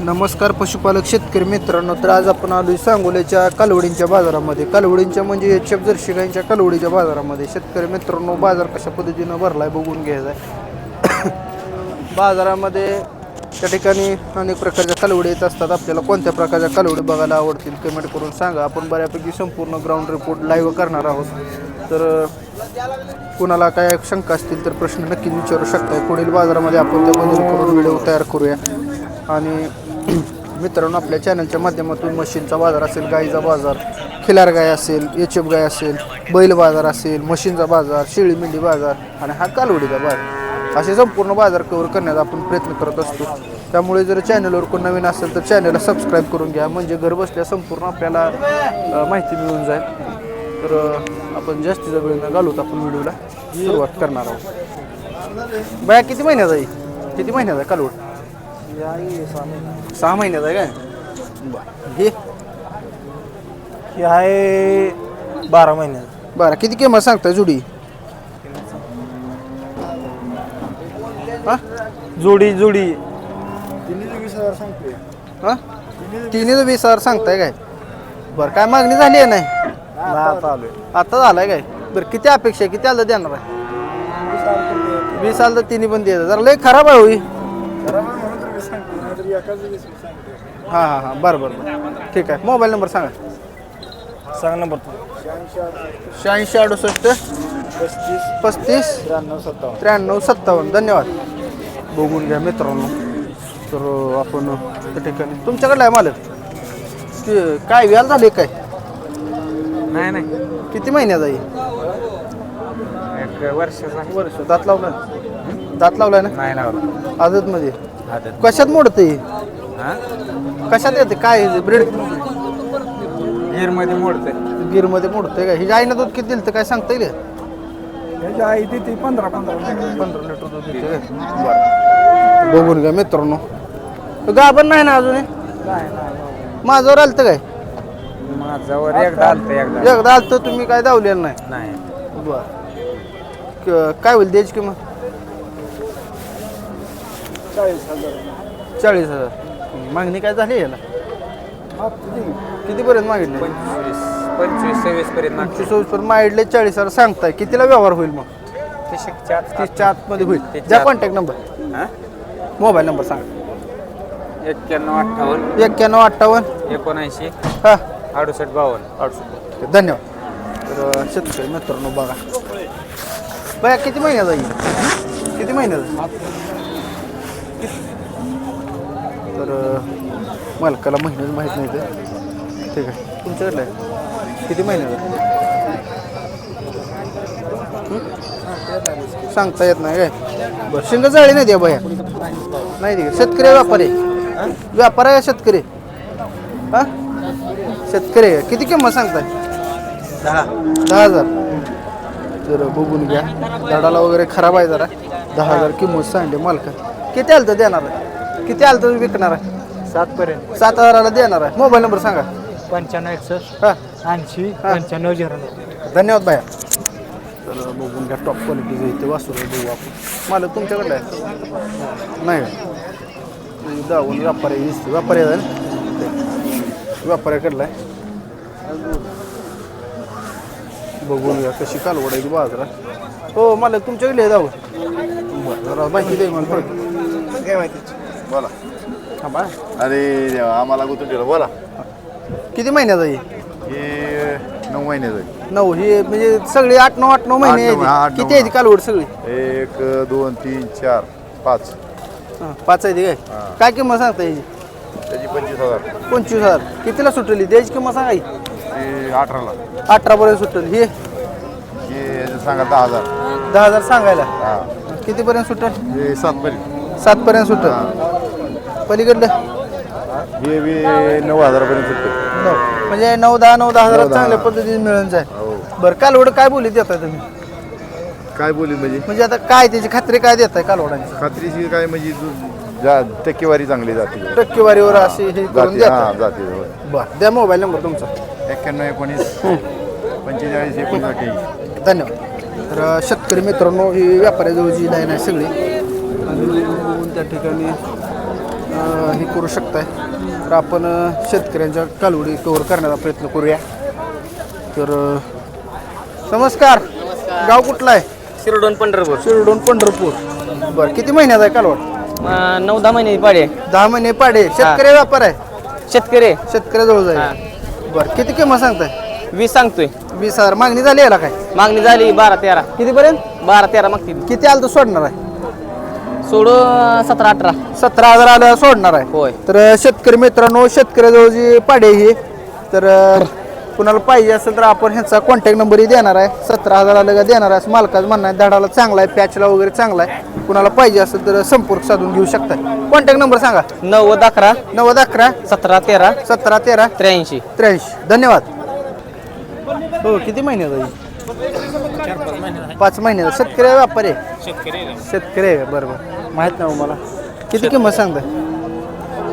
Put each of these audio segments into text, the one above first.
नमस्कार पशुपालक शेतकरी मित्रांनो तर आज आपण आलोय सांगोल्याच्या कालवडींच्या बाजारामध्ये. कालवडींच्या म्हणजे एच एफ जर्शी कालवडीच्या बाजारामध्ये. शेतकरी मित्रांनो बाजार कशा पद्धतीनं भरलाय बघून घ्यायचा आहे बाजारामध्ये त्या ठिकाणी अनेक प्रकारच्या कालवडी येत असतात. आपल्याला कोणत्या प्रकारच्या कालवडी बघायला आवडतील कमेंट करून सांगा. आपण बऱ्यापैकी संपूर्ण ग्राउंड रिपोर्ट लाईव्ह करणार आहोत. तर कुणाला काय शंका असतील तर प्रश्न नक्कीच विचारू शकताय. पुढील बाजारामध्ये आपण त्याबद्दल करून व्हिडिओ तयार करूया. आणि मित्रांनो आपल्या चॅनलच्या माध्यमातून मशीनचा बाजार असेल गाईचा बाजार खिलार गाय असेल एच एफ गाय असेल बैल बाजार असेल मशीनचा बाजार शेळी मेंढी बाजार आणि हा कालवडीचा बाजार. असे संपूर्ण बाजार कव्हर करण्याचा आपण प्रयत्न करत असतो. त्यामुळे जर चॅनलवर कोण नवीन असेल तर चॅनलला सबस्क्राईब करून घ्या. म्हणजे घर बसल्या संपूर्ण आपल्याला माहिती मिळून जाईल. तर आपण जास्तीचा वेळ न घालूत आपण व्हिडिओला सुरुवात करणार आहोत. बाया किती महिन्याचा आहे? किती महिन्याचा आहे कालवड? सहा महिन्याचा आहे काय? बरं. हे? ही आहे बारा महिन्यात बरं किती किंमत सांगताय जुडी? हा? जोडी जोडी. हा? तिन्ही वीस हजार सांगताय काय? बरं काय मागणी झाली आहे नाही? आता झालाय काय? बरं किती अपेक्षा आहे? किती आलं देणार आहे? वीस आलं तर तिन्ही पण द्यायचं जरा लय खराब आहे होई. हां हां हां. बरं बरं बरं. ठीक आहे. मोबाईल नंबर सांगा. सांग नंबर तू शहाऐंशी अडुसष्ट पस्तीस पस्तीस त्र्याण्णव सत्तावन्न. त्र्याण्णव सत्तावन्न. धन्यवाद. बघून घ्या मित्रांनो. तर आपण त्या ठिकाणी. तुमच्याकडलं आहे मालक? ते काय व्याल झाले काय? नाही नाही. किती महिन्यात आहे? एक वर्षाचा. वर्ष. दात लावला? दात लावलाय ना? नाही लावला. मध्ये आदत कशात मोडते? हा? कशात येते? काय ब्रीड? गिरमध्ये मोडते. गिरमध्ये मोडते काय ही आईनं दूध किती दिलं तर काय सांगता येईल? का? आई ती पंधरा पंधरा पंधरा लिटर दूध देते काय बरं. बघून घ्या मित्रांनो. गाभण नाही ना अजून हे? माझ्यावर आलं काय? माझ्यावर एकदा आलत एकदा. एकदा आलं तर तुम्ही काय दावलेलं नाही? नाही. बर. क- काय होईल? द्यायची किंमत? चाळीस हजार. चाळीस हजार. मागणी काय झाली याला? कितीपर्यंत मागितले? पंचवीस पंचवीस सव्वीस पर्यंत पंचवीस सव्वीस पर्यंत मागितले. चाळीस हजार सांगताय. कितीला व्यवहार होईल मग? तीसच्या आतमध्ये होईल. तीसच्या द्या आत. कॉन्टॅक्ट नंबर मोबाईल नंबर सांगा. एक्क्याण्णव अठ्ठावन्न. एक्क्याण्णव अठ्ठावन्न. एकोणऐंशी. हा. अडुसष्ट बावन्न. अडुसष्ट. धन्यवाद. तर अं, शेतकरी मित्रांनो बघा. बया किती महिन्याचा येईल किती महिन्याचा तर मालकाला महिन्याच माहीत नाही ते. ठीक आहे. तुमच्याकडलं आहे? किती महिन्याचा? सांगता येत नाही काय? बरं. शिंग जाळी नाही द्या बया नाही दे शेतकरी व्यापारी आहे? व्यापार. आहे शेतकरी? हा? शेतकरी आहे. किती किंमत सांगताय? दहा. दहा हजार. जर बघून घ्या. झाडाला वगैरे खराब आहे जरा. दहा हजार किंमत सांगली मालका किती आलं तर देणार आहे? किती आलं तर विकणार आहे? सात पर्यंत सात हजाराला देणार आहे. मोबाईल नंबर सांगा. पंच्याण्णव एकसष्ट हा. ऐंशी हा. पंच्याण्णव झिरो नऊ. धन्यवाद बाया तर बघून घ्या टॉप क्वालिटीचं इथे वासरू बघू आपण. मालक तुमच्याकडलं आहे? नाही का? दावून व्यापारी दिसतो. व्यापारी आहे ना? व्यापाऱ्याकडला आहे. बघून घ्या कशी कालवड आहे ती बाजारात. हो मालक तुमच्याकडे आहे दावून बरं जरा माहिती दे मला थोडी. काय माहिती? बोला. थांबा. अरे देवा आम्हाला गुतून ठेवलं. बोला. किती महिन्याचा आहे? हे नऊ महिन्याचं आहे. नऊ ही म्हणजे सगळी आठ नऊ आठ नऊ महिने आठ नऊ, आठ ती. नऊ, किती कालवड सगळी? एक दोन तीन चार पाच. हां, पाच आहे ती काय? हां. काय किंमत सांगता याची? त्याची पंचवीस हजार. पंचवीस हजार. कितीला सुटली? द्यायची किंमत सांगाय ते अठराला. अठरापर्यंत सुटेल. हे? हे याचं सांगा दहा हजार. दहा हजार सांगायला. हा. कितीपर्यंत सुटेल? हे सातपर्यंत. सातपर्यंत सुटेल पलीकडलं? हे बी नऊ हजारापर्यंत सुटते. नऊ. म्हणजे नऊ दहा नऊ दहा हजारात दहा. चांगल्या पद्धतीने मिळून जाईल. हो. बरं कालवड काय बोली देताय तुम्ही? काय बोली म्हणजे? म्हणजे आता काय त्याची खात्री काय देताय कालवडांची? खात्रीशी काय म्हणजे जो- जा टक्केवारी चांगली जाते. टक्केवारीवर अशी हे करून जाते हा जाते होय. बरं द्या मोबाईल नंबर तुमचा. एक्क्याण्णव एकोणीस पंचेचाळीस एकोणसाठ धन्यवाद. तर शेतकरी मित्रांनो ही व्यापाऱ्याजवळची लाईन आहे सगळी आणि बघून त्या ठिकाणी हे करू शकताय. तर आपण शेतकऱ्यांच्या कालवडी कव्हर करण्याचा प्रयत्न करूया. तर नमस्कार. गाव कुठला आहे शिरडोन पंढरपूर. शिरडोन पंढरपूर. बरं किती महिन्यात आहे कालवड? नऊ दहा महिने पाडे. दहा महिने पाडे. शेतकरी व्यापार आहे? शेतकरी. शेतकऱ्याजवळ जाईल बरं किती किंमत सांगताय? वीस सांगतोय. वीस हजार. मागणी झाली याला काय? मागणी झाली बारा तेरा. कितीपर्यंत? बारा तेरा मागतील. किती आलं तर सोडणार आहे? सोडू सतरा अठरा. सतरा हजार आलं सोडणार आहे. होय. तर शेतकरी मित्रांनो शेतकऱ्याजवळ जी पाडे ही तर कुणाला पाहिजे असेल तर आपण ह्याचा कॉन्टॅक्ट नंबरही देणार आहे. सतरा हजार आलं का देणार आहे. असं मालकाचं म्हणणं आहे धडाला चांगला आहे पॅचला वगैरे चांगला आहे. कुणाला पाहिजे असेल तर संपर्क साधून घेऊ शकता कॉन्टॅक्ट नंबर सांगा. नव्वद अकरा. नव्वद अकरा. सतरा तेरा. सतरा तेरा. त्र्याऐंशी. त्र्याऐंशी. धन्यवाद. हो किती महिन्याचा पाच महिन्याचा शेतकरी आहे व्यापारी आहे? शेतकरी आहे. बरं बरं माहीत नाही हो मला. किती किंमत सांगताय?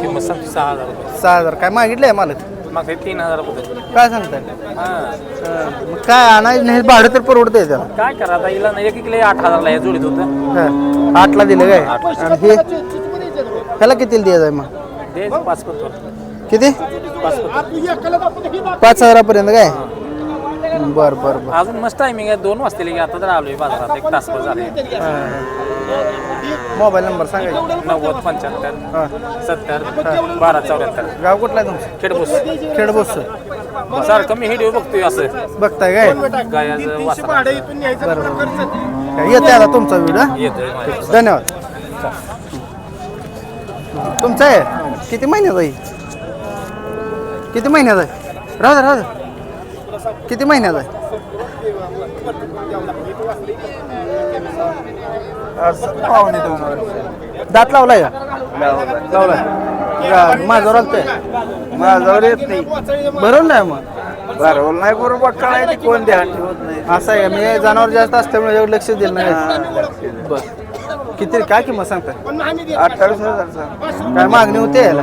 किंमत सांगतो सहा हजार रुपये. सहा हजार. काय मागितलं आहे मालक? मग तीन हजार रुपये. काय सांगताय? अं, मग काय आणायचं नाही भाडं तर परवडतंय त्याला. काय करा आता हिला एक आठ हजारला हे जोडीत होतं. हा, आठला दिलं काय? आणि हे? ह्याला कितीला द्यायचं आहे मग? दे पाच किती? पाच हजारापर्यंत काय? बर बर बर. अजून मस्त टायमिंग आहे. दोन वाजता की आता तर आलोय बाजारात. एक तासभर झाले. मोबाईल नंबर सांगायचा नव्वद पंच्याहत्तर हा. सत्तर बारा चौऱ्याहत्तर. गाव कुठला आहे तुमचं? खेडबूस. खेडबोस. सारखं मी व्हिडिओ बघतोय असं. बघताय काय? गायाचं वासरा बरोबर काय येते आता तुमचा व्हिडिओ येतोय धन्यवाद. तुमचं आहे? किती महिन्यात आहे? किती महिन्यात आहे? राहू दे राहू दे. किती महिन्यात आहे? दात लावलाय का? लावलाय. का माझ्यावर आलतंय. माझ्यावर येत नाही. बरोबर नाही मग? बरोबर नाही बरोबर कळायची कोण ध्यान ठेवत नाही असं आहे मी जनावर जास्त असल्यामुळे एवढं लक्ष दिलं नाही. बर. किती काय किंमत सांगताय? अठ्ठावीस हजार. काय मागणी होते याला?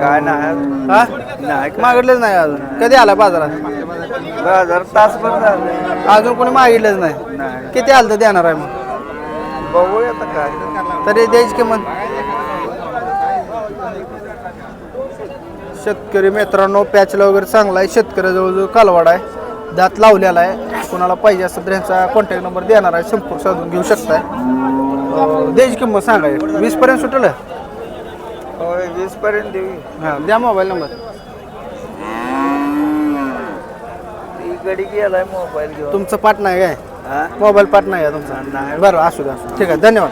काय नाही. नाही मागितलंच नाही अजून. कधी आला बाजारात? बाजार तासभर झाले. अजून कोणी मागितलंच नाही. नाही. किती आलं तर देणार आहे मग? बघूया आता काय तरी द्यायची किंमत. शेतकरी मित्रांनो पॅचला वगैरे चांगला आहे. शेतकऱ्याजवळ कालवाड आहे. दात लावलेला आहे. कोणाला पाहिजे असेल तर यांचा कॉन्टॅक्ट नंबर देणार आहे. संपर्क साधून घेऊ शकताय. अं, द्यायची किंमत सांगा. वीस पर्यंत सुटेल? वीस पर्यंत देऊ. हां द्या मोबाईल नंबर गडी गेलाय मोबाईल घेऊन. तुमचं पाट नाही काय? मोबाईल पाट नाही आहे तुमचा? नाही. बरं असू द्या असू द्या. ठीक आहे धन्यवाद.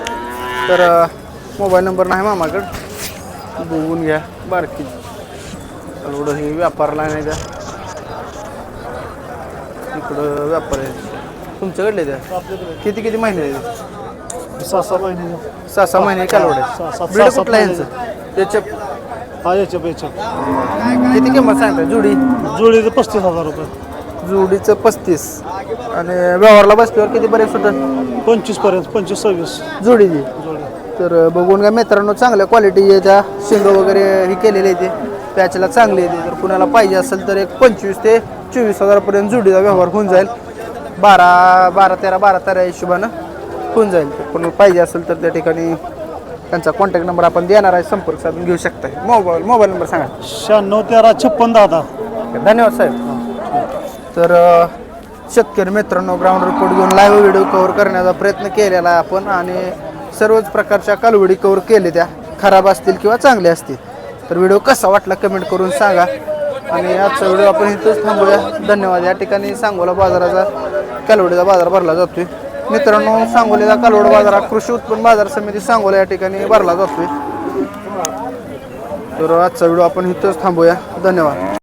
तर अ, मोबाईल नंबर नाही मामाकडं. बघून घ्या बारकी. एवढं हे व्यापारला नाही द्या इकडं व्यापार आहे. तुमच्याकडले द्या किती किती महिने आहे सहा सहा महिने. सहा सहा महिने कालवड सहा- सहा- आहे ब्रीड सहा- कुठला आहे सहा यांचं? त्याच्या हा याच्या याच्या किती किंमत सांगता जुडी? जुळीचं पस्तीस हजार रुपये. जुडीचं पस्तीस. आणि व्यवहारला बसल्यावर किती पर्यंत सुटेल? पंचवीसपर्यंत पंचवीस सव्वीस. जुडीची. जोडी. तर बघून घ्या मित्रांनो चांगल्या क्वालिटी आहे त्या शिंग वगैरे ही केलेली ते. पॅचला चांगली आहे ते. तर कुणाला पाहिजे असेल तर एक पंचवीस ते चोवीस हजारापर्यंत जुडीचा व्यवहार होऊन जाईल. बारा बारा तेरा बारा तेरा हिशोबानं होऊन जाईल. कोणाला पाहिजे असेल तर त्या ठिकाणी त्यांचा कॉन्टॅक्ट नंबर आपण देणार आहे. संपर्क साधून घेऊ शकताय. मोबाईल मोबाईल नंबर सांगा. शहाण्णव तेरा छप्पन दहा दहा. धन्यवाद साहेब. तर शेतकरी मित्रांनो ग्राउंड रिपोर्ट घेऊन लाईव्ह व्हिडिओ कव्हर करण्याचा प्रयत्न केलेला आहे आपण आणि सर्वच प्रकारच्या कालवडी कव्हर केले त्या. खराब असतील किंवा चांगल्या असतील. तर व्हिडिओ कसा वाटला कमेंट करून सांगा. आणि आजचा व्हिडिओ आपण इथंच थांबूया. धन्यवाद. या ठिकाणी सांगोला बाजाराचा कालवडीचा बाजार भरला जातोय. मित्रांनो सांगोलीचा कालवड बाजार हा कृषी उत्पन्न बाजार समिती सांगोला या ठिकाणी भरला जातोय. तर आजचा व्हिडिओ आपण इथंच थांबूया. धन्यवाद.